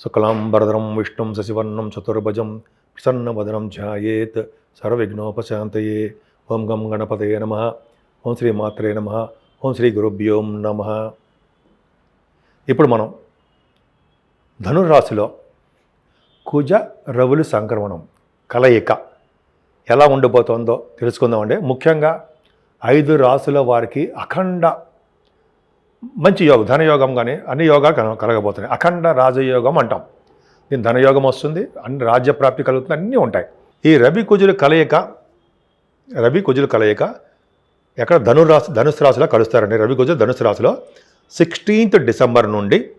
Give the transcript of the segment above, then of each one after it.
శుక్లాంబరధరం విష్ణుం శశివర్ణం చతుర్భుజం ప్రసన్నవదనం ధ్యాయేత్ సర్వవిఘ్నోపశాంతయే ఓం గం గణపతయ నమ ఓం శ్రీ మాత్రే నమ ఓం శ్రీ గురుభ్యోం నమ ఇప్పుడు మనం ధనురాశిలో కుజ రవులు సంక్రమణం కలయిక ఎలా ఉండిపోతుందో తెలుసుకుందామండి. ముఖ్యంగా ఐదు రాసుల వారికి అఖండ మంచి యోగం ధనయోగం కానీ అన్ని యోగాలు కల- కలగబోతున్నాయి. అఖండ రాజయోగం అంటాం. దీని ధనయోగం వస్తుంది అన్ని రాజ్యప్రాప్తి కలుగుతుంది అన్నీ ఉంటాయి. ఈ రవి కుజుల కలయిక రవి కుజుల కలయిక ఎక్కడ ధనురాశి ధనుసు రాశిలో కలుస్తారండి. రవి కుజులు ధనుసు రాశిలో సిక్స్టీన్త్ డిసెంబర్ నుండి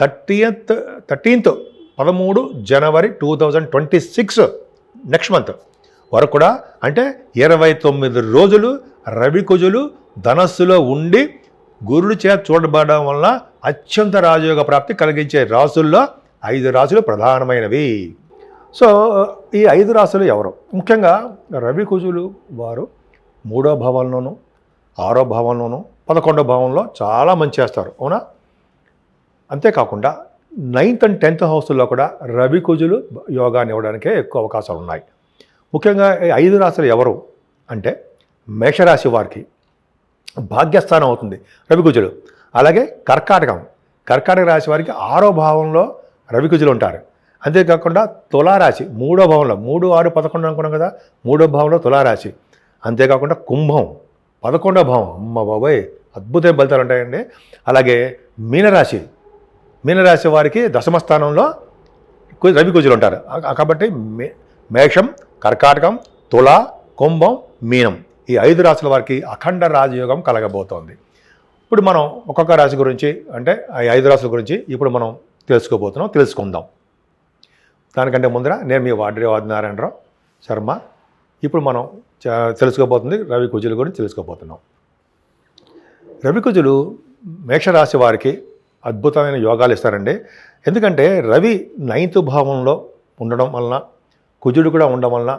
థర్టీయత్ థర్టీన్త్ పదమూడు January two thousand twenty six next month వరకు కూడా అంటే ఇరవై తొమ్మిది రోజులు రవి కుజులు ధనస్సులో ఉండి గురుడు చేత చూడబడడం వలన అత్యంత రాజయోగ ప్రాప్తి కలిగించే రాసుల్లో ఐదు రాసులు ప్రధానమైనవి. సో ఈ ఐదు రాసులు ఎవరు? ముఖ్యంగా రవి కుజులు వారు మూడో భావంలోనూ ఆరో భావంలోనూ పదకొండో భావంలో చాలా మంచి చేస్తారు. అవునా? అంతేకాకుండా నైన్త్ అండ్ టెన్త్ హౌస్లో కూడా రవి కుజులు యోగాన్ని ఇవ్వడానికే ఎక్కువ అవకాశాలు ఉన్నాయి ముఖ్యంగా ఈ ఐదు రాశులు ఎవరు? అంటే మేషరాశి వారికి భాగ్యస్థానం అవుతుంది రవికుజుడు. అలాగే కర్కాటకం. కర్కాటక రాశి వారికి ఆరో భావంలో రవికుజులు ఉంటారు. అంతేకాకుండా తులారాశి మూడో భావంలో మూడు ఆరు పదకొండు అనుకున్నాం కదా మూడో భావంలో తులారాశి. అంతేకాకుండా కుంభం పదకొండో భావం. అమ్మ బాబోయ్ అద్భుతమైన ఫలితాలు ఉంటాయండి. అలాగే మీనరాశి. మీనరాశి వారికి దశమ స్థానంలో రవి కుజులు ఉంటారు. కాబట్టి మే మేషం కర్కాటకం తుల కుంభం మీనం. ఈ ఐదు రాశుల వారికి అఖండ రాజయోగం కలగబోతోంది. ఇప్పుడు మనం ఒక్కొక్క రాశి గురించి అంటే ఈ ఐదు రాశుల గురించి ఇప్పుడు మనం తెలుసుకోబోతున్నాం తెలుసుకుందాం. దానికంటే ముందర నేను మీ వాడ్రి వాదినారాయణరావు శర్మ. ఇప్పుడు మనం తెలుసుకోబోతుంది రవి కుజుల గురించి తెలుసుకోబోతున్నాం. రవి కుజులు మేషరాశి వారికి అద్భుతమైన యోగాలు ఇస్తారండి. ఎందుకంటే రవి నైన్త్ భావంలో ఉండడం వలన కుజుడు కూడా ఉండడం వలన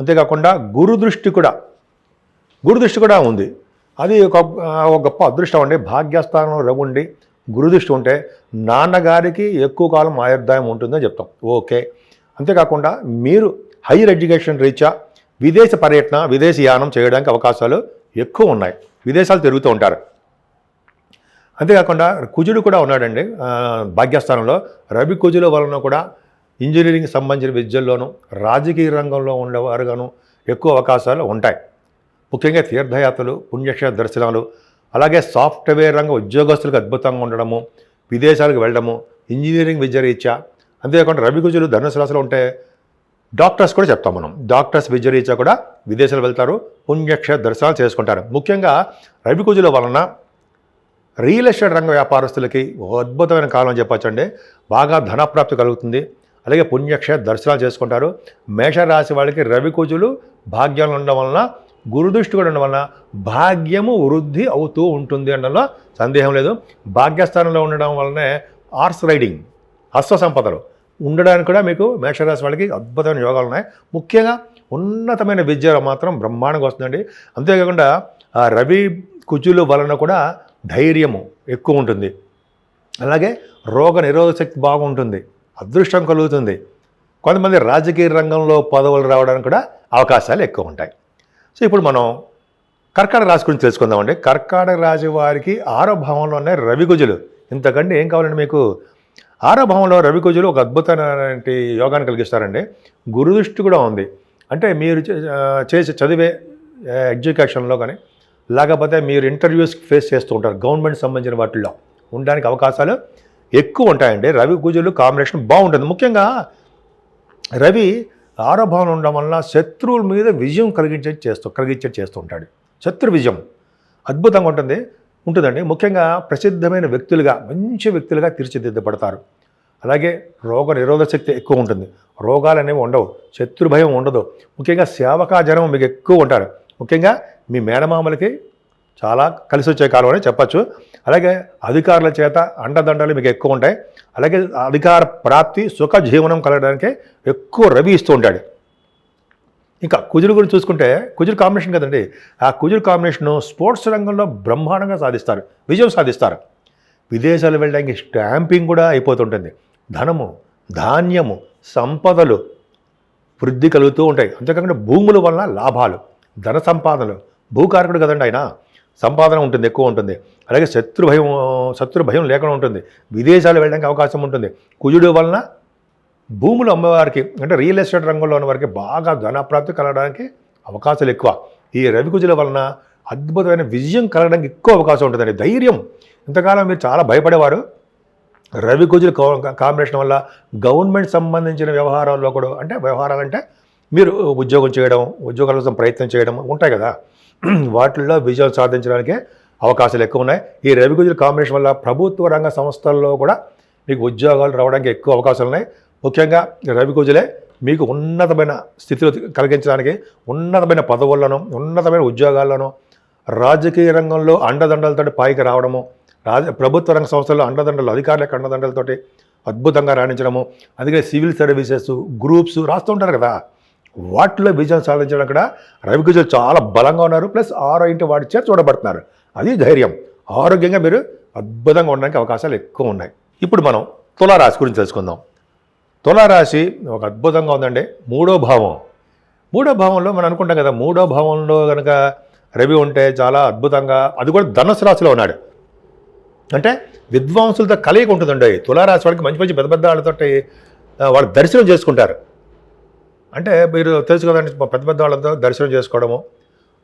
అంతేకాకుండా గురు దృష్టి కూడా గురుదృష్టి కూడా ఉంది. అది ఒక ఒక గొప్ప అదృష్టం అండి. భాగ్యస్థానంలో రవి ఉండి ఉంటే నాన్నగారికి ఎక్కువ కాలం ఆయుర్దాయం ఉంటుందని చెప్తాం. ఓకే. అంతేకాకుండా మీరు హైయర్ ఎడ్యుకేషన్ రీత్యా విదేశ పర్యటన విదేశీ యానం చేయడానికి అవకాశాలు ఎక్కువ ఉన్నాయి. విదేశాలు తిరుగుతూ ఉంటారు. అంతేకాకుండా కుజుడు కూడా ఉన్నాడండి. భాగ్యస్థానంలో రవి కుజుల వలన కూడా ఇంజనీరింగ్ సంబంధించిన విద్యల్లోనూ రాజకీయ రంగంలో ఉండేవారుగాను ఎక్కువ అవకాశాలు ఉంటాయి. ముఖ్యంగా తీర్థయాత్రలు పుణ్యక్షేత్ర దర్శనాలు అలాగే సాఫ్ట్వేర్ రంగ ఉద్యోగస్తులకు అద్భుతంగా ఉండడము విదేశాలకు వెళ్ళడము ఇంజనీరింగ్ విద్య రీత్యా అంతేకాకుండా రవి కుజులు ధనుసు రాశిలో ఉంటే డాక్టర్స్ కూడా చెప్తాం మనం. డాక్టర్స్ విద్య రీత్యా కూడా విదేశాలు వెళ్తారు పుణ్యక్షేత్ర దర్శనాలు చేసుకుంటారు. ముఖ్యంగా రవికూజుల వలన రియల్ ఎస్టేట్ రంగ వ్యాపారస్తులకి అద్భుతమైన కాలం చెప్పచ్చండి. బాగా ధనప్రాప్తి కలుగుతుంది. అలాగే పుణ్యక్షేత్ర దర్శనాలు చేసుకుంటారు. మేషరాశి వాళ్ళకి రవి కుజులు భాగ్యంలో ఉండడం వలన గురుదృష్టి కూడా ఉండడం వలన భాగ్యము వృద్ధి అవుతూ ఉంటుంది అనడంలో సందేహం లేదు. భాగ్యస్థానంలో ఉండడం వలనే హార్స్ రైడింగ్ హస్వ సంపదలు ఉండడానికి కూడా మీకు మేషరాశి వాళ్ళకి అద్భుతమైన యోగాలు ఉన్నాయి. ముఖ్యంగా ఉన్నతమైన విద్య మాత్రం బ్రహ్మాండంగా వస్తుందండి. అంతేకాకుండా ఆ రవి కుజులు వలన కూడా ధైర్యము ఎక్కువ ఉంటుంది. అలాగే రోగ నిరోధక శక్తి బాగుంటుంది అదృష్టం కలుగుతుంది. కొంతమంది రాజకీయ రంగంలో పదవులు రావడానికి కూడా అవకాశాలు ఎక్కువ ఉంటాయి. సో ఇప్పుడు మనం కర్కాటక రాశి గురించి తెలుసుకుందామండి. కర్కాటక రాశి వారికి ఆరో భావంలోనే రవి గుజులు ఇంతకంటే ఏం కావాలండి మీకు? ఆరో భావంలో రవి కుజులు ఒక అద్భుతమైనటువంటి యోగాన్ని కలిగిస్తారండి. గురుదృష్టి కూడా ఉంది. అంటే మీరు చే- చేసే చదివే ఎడ్యుకేషన్లో కానీ లేకపోతే మీరు ఇంటర్వ్యూస్ ఫేస్ చేస్తూ ఉంటారు. గవర్నమెంట్ సంబంధించిన వాటిల్లో ఉండడానికి అవకాశాలు ఎక్కువ ఉంటాయండి. రవి గుజులు కాంబినేషన్ బాగుంటుంది. ముఖ్యంగా రవి ఆరోభావం ఉండడం వలన శత్రువుల మీద విజయం కలిగించే చేస్తూ కలిగించే చేస్తూ ఉంటాడు. శత్రు విజయం అద్భుతంగా ఉంటుంది. ఉంటుందండి. ముఖ్యంగా ప్రసిద్ధమైన వ్యక్తులుగా మంచి వ్యక్తులుగా తీర్చిదిద్దబడతారు. అలాగే రోగ నిరోధక శక్తి ఎక్కువ ఉంటుంది. రోగాలు అనేవి ఉండవు. శత్రు భయం ఉండదు. ముఖ్యంగా సేవకాజనం మీకు ఎక్కువ ఉంటారు. ముఖ్యంగా మీ మేనమామలకి చాలా కలిసి వచ్చే కాలం అని చెప్పచ్చు. అలాగే అధికారుల చేత అండదండలు మీకు ఎక్కువ ఉంటాయి. అలాగే అధికార ప్రాప్తి సుఖ జీవనం కలగడానికి ఎక్కువ రవి ఇస్తూ ఉంటాడు. ఇంకా కుజులు గురించి చూసుకుంటే కుజులు కాంబినేషన్ కదండి ఆ కుజులు కాంబినేషన్ స్పోర్ట్స్ రంగంలో బ్రహ్మాండంగా సాధిస్తారు విజయం సాధిస్తారు. విదేశాలు వెళ్ళడానికి స్టాంపింగ్ కూడా అయిపోతుంటుంది. ధనము ధాన్యము సంపదలు వృద్ధి కలుగుతూ ఉంటాయి. అంతేకాకుండా భూముల వలన లాభాలు ధన సంపాదనలు. భూకారకుడు కదండి ఆయన. సంపాదన ఉంటుంది ఎక్కువ ఉంటుంది. అలాగే శత్రు భయం శత్రు భయం లేకుండా ఉంటుంది. విదేశాలు వెళ్ళడానికి అవకాశం ఉంటుంది. కుజుడు వలన భూములు అమ్మేవారికి అంటే రియల్ ఎస్టేట్ రంగంలో ఉన్న వారికి బాగా ధనప్రాప్తి కలగడానికి అవకాశాలు ఎక్కువ. ఈ రవి కుజుల వలన అద్భుతమైన విజయం కలగడానికి ఎక్కువ అవకాశం ఉంటుందండి. ధైర్యం. ఇంతకాలం మీరు చాలా భయపడేవారు. రవి కుజుల కాంబినేషన్ వల్ల గవర్నమెంట్ సంబంధించిన వ్యవహారాల్లో కూడా అంటే వ్యవహారాలంటే మీరు ఉద్యోగం చేయడం ఉద్యోగాల కోసం ప్రయత్నం చేయడం ఉంటాయి కదా. వాటిల్లో విజయం సాధించడానికి అవకాశాలు ఎక్కువ ఉన్నాయి. ఈ రవి కాంబినేషన్ వల్ల ప్రభుత్వ రంగ సంస్థల్లో కూడా మీకు ఉద్యోగాలు రావడానికి ఎక్కువ అవకాశాలు ఉన్నాయి. ముఖ్యంగా రవికూజులే మీకు ఉన్నతమైన స్థితిలో కలిగించడానికి ఉన్నతమైన పదవుల్లోనూ ఉన్నతమైన ఉద్యోగాల్లోనూ రాజకీయ రంగంలో అండదండలతో పైకి రావడము రాజ ప్రభుత్వ రంగ సంస్థల్లో అండదండలు అధికారులకు అండదండలతోటి అద్భుతంగా రాణించడము అందుకే సివిల్ సర్వీసెస్ గ్రూప్స్ రాస్తూ ఉంటారు కదా. వాటిలో విజయం సాధించడం కూడా రవికుజులు చాలా బలంగా ఉన్నారు. ప్లస్ ఆరో ఇంటి వాటి చేత చూడబడుతున్నారు. అది ధైర్యం. ఆరోగ్యంగా మీరు అద్భుతంగా ఉండడానికి అవకాశాలు ఎక్కువ ఉన్నాయి. ఇప్పుడు మనం తులారాశి గురించి తెలుసుకుందాం. తులారాశి ఒక అద్భుతంగా ఉందండి. మూడో భావం. మూడో భావంలో మనం అనుకుంటాం కదా మూడో భావంలో కనుక రవి ఉంటే చాలా అద్భుతంగా అది కూడా ధనుసు రాశిలో ఉన్నాడు. అంటే విద్వాంసులతో కలయిక ఉంటుందండి. తులారాశి వాళ్ళకి మంచి మంచి పెద్ద పెద్ద వాళ్ళతోటి వాళ్ళు దర్శనం చేసుకుంటారు. అంటే మీరు తెలుసు కదండి పెద్ద పెద్ద వాళ్ళతో దర్శనం చేసుకోవడము.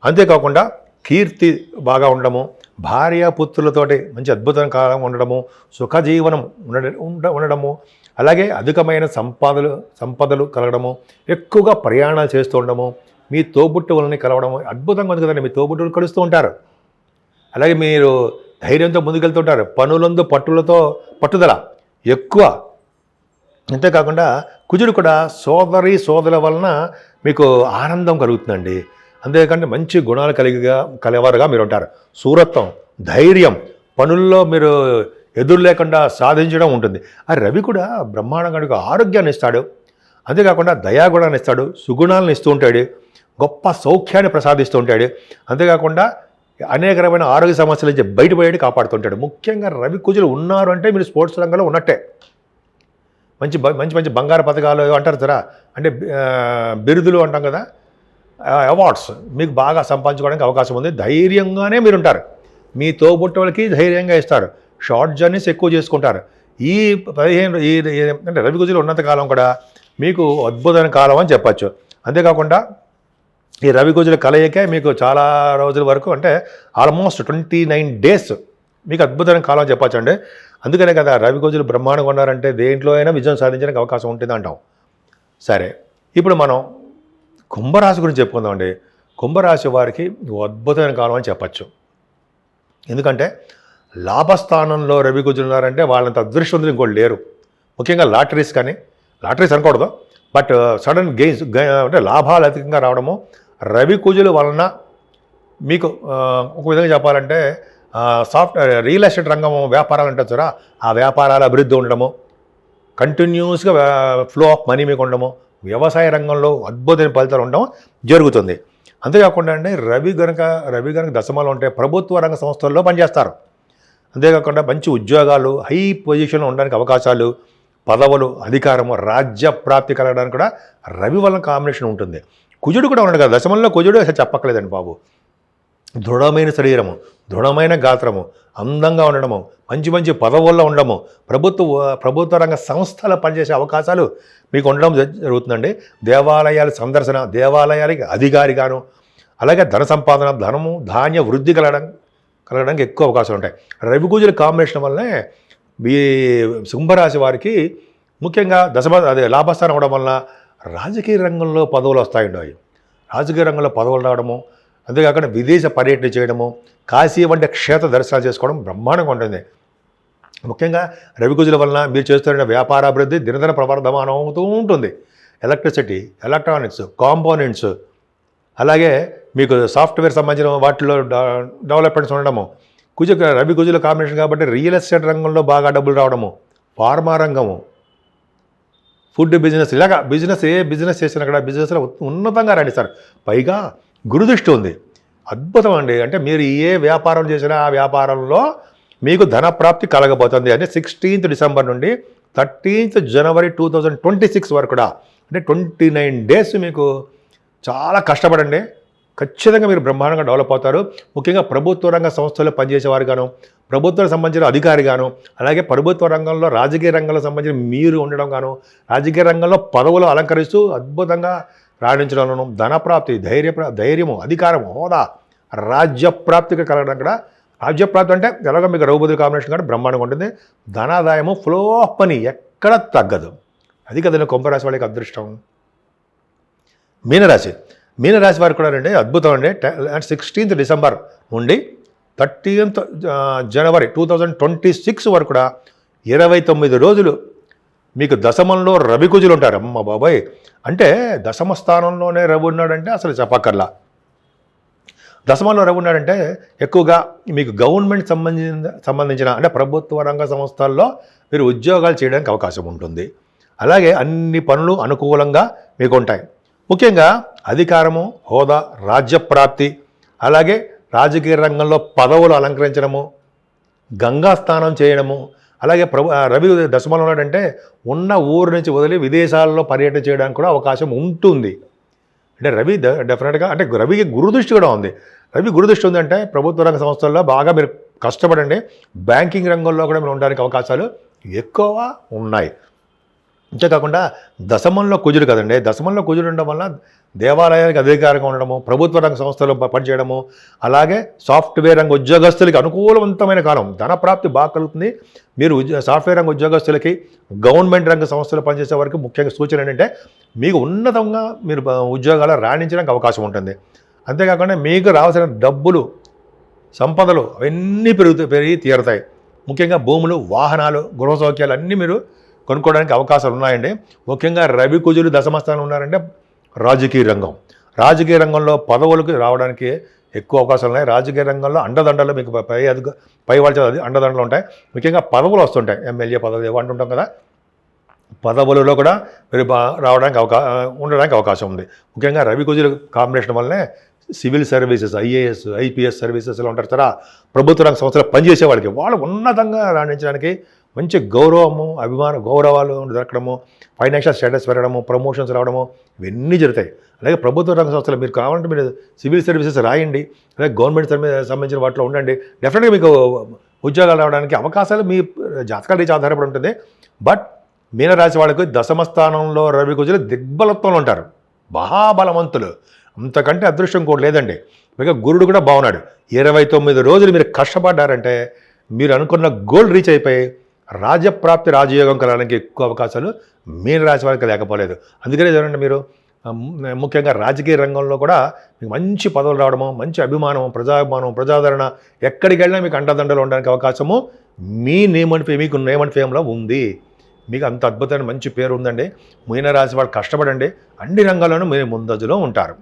అంతేకాకుండా కీర్తి బాగా ఉండడము భార్య పుత్రులతోటి మంచి అద్భుతం కాలం ఉండడము సుఖజీవనం ఉండ ఉండ- ఉండడము అలాగే అధికమైన సంపాదలు సంపదలు కలగడము ఎక్కువగా ప్రయాణాలు చేస్తూ ఉండడము మీ తోబుట్టువులని కలవడము అద్భుతంగా ఉంది కదండి మీ తోబుట్టువులు కలుస్తూ ఉంటారు. అలాగే మీరు ధైర్యంతో ముందుకెళ్తుంటారు పనులందు పట్టులతో పట్టుదల ఎక్కువ. అంతేకాకుండా కుజుడు కూడా సోదరి సోదరుల వలన మీకు ఆనందం కలుగుతుందండి. అంతేకాకుండా మంచి గుణాలు కలిగిగా కలవారుగా మీరు ఉంటారు సూరత్వం ధైర్యం పనుల్లో మీరు ఎదురు లేకుండా సాధించడం ఉంటుంది. ఆ రవి కూడా బ్రహ్మాండంగా ఆరోగ్యాన్ని ఇస్తాడు. అంతేకాకుండా దయాగుణాన్ని ఇస్తాడు సుగుణాలను ఇస్తూ ఉంటాడు గొప్ప సౌఖ్యాన్ని ప్రసాదిస్తూ ఉంటాడు. అంతేకాకుండా అనేక రకమైన ఆరోగ్య సమస్యల నుంచి బయటపడేది కాపాడుతుంటాడు ముఖ్యంగా రవి కుజులు ఉన్నారు అంటే మీరు స్పోర్ట్స్ రంగంలో ఉన్నట్టే. మంచి మంచి మంచి బంగారు పథకాలు అంటారు కదా అంటే బిరుదులు అంటాం కదా? అవార్డ్స్ మీకు బాగా సంపాదించుకోవడానికి అవకాశం ఉంది. ధైర్యంగానే మీరు ఉంటారు మీ తోబుట్టువులకి ధైర్యంగా ఇస్తారు. షార్ట్ జర్నీస్ ఎక్కువ చేసుకుంటారు. ఈ పదిహేను ఈ అంటే రవి గుజులు ఉన్నంత కాలం కూడా మీకు అద్భుతమైన కాలం అని చెప్పచ్చు. అంతేకాకుండా ఈ రవి గుజుల కలయికే మీకు చాలా రోజుల వరకు అంటే ఆల్మోస్ట్ ట్వంటీ నైన్ డేస్ మీకు అద్భుతమైన కాలం చెప్పచ్చు అండి అందుకనే కదా రవి గోజులు బ్రహ్మాండంగా ఉన్నారంటే దేంట్లో అయినా విజయం సాధించడానికి అవకాశం ఉంటుంది అంటాం. సరే ఇప్పుడు మనం కుంభరాశి గురించి చెప్పుకుందామండి. కుంభరాశి వారికి అద్భుతమైన కాలం అని చెప్పచ్చు. ఎందుకంటే లాభస్థానంలో రవి గుజులు ఉన్నారంటే వాళ్ళంత అదృష్టవంతులు ఇంకోటి లేరు. ముఖ్యంగా లాటరీస్ కానీ లాటరీస్ అనకూడదు. బట్ uh, సడన్ గెయిన్స్ అంటే లాభాలు అధికంగా రావడము రవి కుజుల వలన మీకు uh, ఒక విధంగా చెప్పాలంటే సాఫ్ట్ రియల్ ఎస్టేట్ రంగం వ్యాపారాలు అంటే చూరా ఆ వ్యాపారాల అభివృద్ధి ఉండడము కంటిన్యూస్గా ఫ్లో ఆఫ్ మనీ మీకు ఉండడము వ్యవసాయ రంగంలో అద్భుతమైన ఫలితాలు ఉండడం జరుగుతుంది. అంతేకాకుండా అండి రవి గనక రవి గనక దశమాలు ఉంటే ప్రభుత్వ రంగ సంస్థల్లో పనిచేస్తారు. అంతేకాకుండా మంచి ఉద్యోగాలు హై పొజిషన్లో ఉండడానికి అవకాశాలు పదవులు అధికారము రాజ్య ప్రాప్తి కలగడానికి కూడా రవి వలన కాంబినేషన్ ఉంటుంది. కుజుడు కూడా ఉన్నాడు కదా దశమంలో కుజుడు అసలు చెప్పక్కలేదండి బాబు. దృఢమైన శరీరము దృఢమైన గాత్రము అందంగా ఉండడము మంచి మంచి పదవుల్లో ఉండడము ప్రభుత్వ ప్రభుత్వ రంగ సంస్థల పనిచేసే అవకాశాలు మీకు ఉండడం జ- జరుగుతుందండి. దేవాలయాల సందర్శన దేవాలయాలకి అధికారిగాను అలాగే ధన సంపాదన ధనము ధాన్య వృద్ధి కలగడం కలగడానికి ఎక్కువ అవకాశాలు ఉంటాయి. రవి కాంబినేషన్ వల్లనే ఈ సింహరాశి వారికి ముఖ్యంగా దశమ అదే లాభస్థానం అవడం వలన రాజకీయ రంగంలో పదవులు వస్తాయండి రాజకీయ రంగంలో పదవులు రావడము అంతేకాకుండా విదేశ పర్యటన చేయడము కాశీ వంటి క్షేత్ర దర్శనాలు చేసుకోవడం బ్రహ్మాండంగా ఉంటుంది. ముఖ్యంగా రవికుజుల వలన మీరు చేస్తున్న వ్యాపారాభివృద్ధి దినదిన ప్రవర్ధమానం అవుతూ ఉంటుంది. ఎలక్ట్రిసిటీ ఎలక్ట్రానిక్స్ కాంపోనెంట్స్ అలాగే మీకు సాఫ్ట్వేర్ సంబంధించిన వాటిలో డ- డెవలప్మెంట్స్ ఉండడము కుజ రవి కుజుల కాంబినేషన్ కాబట్టి రియల్ ఎస్టేట్ రంగంలో బాగా డబ్బులు రావడము ఫార్మా రంగము ఫుడ్ బిజినెస్ ఇలాగ బిజినెస్ ఏ బిజినెస్ చేసినా కూడా బిజినెస్లో ఉన్నతంగా రండి సార్. పైగా గురుదృష్టి ఉంది. అద్భుతం అండి. అంటే మీరు ఏ వ్యాపారం చేసినా ఆ వ్యాపారంలో మీకు ధన ప్రాప్తి కలగబోతుంది అంటే సిక్స్టీన్త్ డిసెంబర్ నుండి thirteenth January two thousand twenty six వరకు కూడా అంటే ట్వంటీ నైన్ డేస్ మీకు చాలా కష్టపడండి. ఖచ్చితంగా మీరు బ్రహ్మాండంగా డెవలప్ అవుతారు. ముఖ్యంగా ప్రభుత్వ రంగ సంస్థల్లో పనిచేసేవారు గాను ప్రభుత్వానికి సంబంధించిన అధికారి గాను అలాగే ప్రభుత్వ రంగంలో రాజకీయ రంగంలో సంబంధించిన మీరు ఉండడం గాను రాజకీయ రంగంలో పదవులు అలంకరిస్తూ అద్భుతంగా రాణించడంలోనూ ధనప్రాప్తి ధైర్య ధైర్యము అధికారము హోదా రాజ్యప్రాప్తిగా కలగడం కూడా రాజ్యప్రాప్తి అంటే ఎలాగో మీకు రఘుపతి కాంబినేషన్ కూడా బ్రహ్మాండంగా ఉంటుంది. ధనాదాయము ఫ్లో ఆఫ్ మనీ ఎక్కడ తగ్గదు. అది కదండి కుంభరాశి వాళ్ళకి అదృష్టం. మీనరాశి. మీనరాశి వారికి కూడా అండి అద్భుతం అండి. సిక్స్టీన్త్ డిసెంబర్ నుండి thirteenth January two thousand twenty six వరకు కూడా ఇరవై తొమ్మిది రోజులు మీకు దశమంలో రవి కుజులు ఉంటారు. అమ్మ బాబాయ్. అంటే దశమ స్థానంలోనే రవి ఉన్నాడంటే అసలు చెప్పక్కర్లా. దశమంలో రవి ఉన్నాడంటే ఎక్కువగా మీకు గవర్నమెంట్ సంబంధించిన సంబంధించిన అంటే ప్రభుత్వ రంగ సంస్థల్లో మీరు ఉద్యోగాలు చేయడానికి అవకాశం ఉంటుంది. అలాగే అన్ని పనులు అనుకూలంగా మీకు ఉంటాయి. ముఖ్యంగా అధికారము హోదా రాజ్యప్రాప్తి అలాగే రాజకీయ రంగంలో పదవులు అలంకరించడము గంగా స్నానం చేయడము అలాగే ప్రభు రవి దశమలో ఉన్నాడంటే ఉన్న ఊరు నుంచి వదిలి విదేశాల్లో పర్యటన చేయడానికి కూడా అవకాశం ఉంటుంది. అంటే రవి ద- డెఫినెట్గా అంటే రవికి గురుదృష్టి కూడా ఉంది. రవి గురుదృష్టి ఉందంటే ప్రభుత్వ రంగ సంస్థల్లో బాగా మీరు కష్టపడండి. బ్యాంకింగ్ రంగంలో కూడా మీరు ఉండడానికి అవకాశాలు ఎక్కువ ఉన్నాయి. అంతేకాకుండా దశమంలో కుజుడు కదండి. దశమంలో కుజుడు ఉండడం వల్ల దేవాలయానికి అధికారంగా ఉండడము ప్రభుత్వ రంగ సంస్థలు పనిచేయడము అలాగే సాఫ్ట్వేర్ రంగ ఉద్యోగస్తులకి అనుకూలవంతమైన కాలం ధన ప్రాప్తి బాగా కలుగుతుంది. మీరు ఉద్య సాఫ్ట్వేర్ రంగ ఉద్యోగస్తులకి గవర్నమెంట్ రంగ సంస్థలు పనిచేసే వరకు ముఖ్యంగా సూచన ఏంటంటే మీకు ఉన్నతంగా మీరు ఉద్యోగాలు రాణించడానికి అవకాశం ఉంటుంది. అంతేకాకుండా మీకు రావాల్సిన డబ్బులు సంపదలు అవన్నీ పెరుగుతూ పెరిగి తీరుతాయి. ముఖ్యంగా భూములు వాహనాలు గృహ సౌక్యాలు అన్నీ మీరు కొనుక్కోవడానికి అవకాశాలు ఉన్నాయండి. ముఖ్యంగా రవి కుజులు దశమస్థానం ఉన్నారంటే రాజకీయ రంగం. రాజకీయ రంగంలో పదవులకు రావడానికి ఎక్కువ అవకాశాలు ఉన్నాయి. రాజకీయ రంగంలో అండదండలు మీకు పై అధిక పై వాళ్ళ అది అండదండలు ఉంటాయి. ముఖ్యంగా పదవులు వస్తుంటాయి. ఎమ్మెల్యే పదవి ఏవో అంటుంటాం కదా. పదవులలో కూడా మీరు రావడానికి అవకా ఉండడానికి అవకాశం ఉంది. ముఖ్యంగా రవి కుజుల కాంబినేషన్ వల్లనే సివిల్ సర్వీసెస్ ఐఏఎస్ ఐపీఎస్ సర్వీసెస్లో ఉంటారు సరే ప్రభుత్వ రంగ సంస్థలు పనిచేసే వాళ్ళకి వాళ్ళు ఉన్నతంగా రాణించడానికి మంచి గౌరవము అభిమాన గౌరవాలు దొరకడము ఫైనాన్షియల్ స్టేటస్ పెరగడము ప్రమోషన్స్ రావడము ఇవన్నీ జరుగుతాయి. అలాగే ప్రభుత్వ రంగ సంస్థలు మీరు కావాలంటే మీరు సివిల్ సర్వీసెస్ రాయండి అలాగే గవర్నమెంట్ సంబంధించిన వాటిలో ఉండండి. డెఫినెట్గా మీకు ఉద్యోగాలు రావడానికి అవకాశాలు మీ జాతకాల రీచ్ ఆధారపడి ఉంటుంది. బట్ మీనరాశి వాళ్ళకు దశమ స్థానంలో రవి కుజులు దిగ్బలత్వంలో ఉంటారు. మహాబలవంతులు. అంతకంటే అదృష్టం కూడా లేదండి. పైగా గురుడు కూడా బాగున్నాడు. ఇరవై తొమ్మిది రోజులు మీరు కష్టపడ్డారంటే మీరు అనుకున్న గోల్ రీచ్ అయిపోయి రాజ్యప్రాప్తి రాజయోగం కలగడానికి ఎక్కువ అవకాశాలు మీనరాశి వారికి లేకపోలేదు. అందుకనే చూడండి మీరు ముఖ్యంగా రాజకీయ రంగంలో కూడా మీకు మంచి పదవులు రావడము మంచి అభిమానం ప్రజాభిమానం ప్రజాదరణ ఎక్కడికి వెళ్ళినా మీకు అండదండలు ఉండడానికి అవకాశము మీ నేమ్ అండ్ ఫేమ్ మీకు నేమ్ అండ్ ఫేమ్లో ఉంది. మీకు అంత అద్భుతమైన మంచి పేరు ఉందండి. మీనరాశి వాళ్ళు కష్టపడండి. అన్ని రంగాల్లోనూ మీరు ముందజులో ఉంటారు.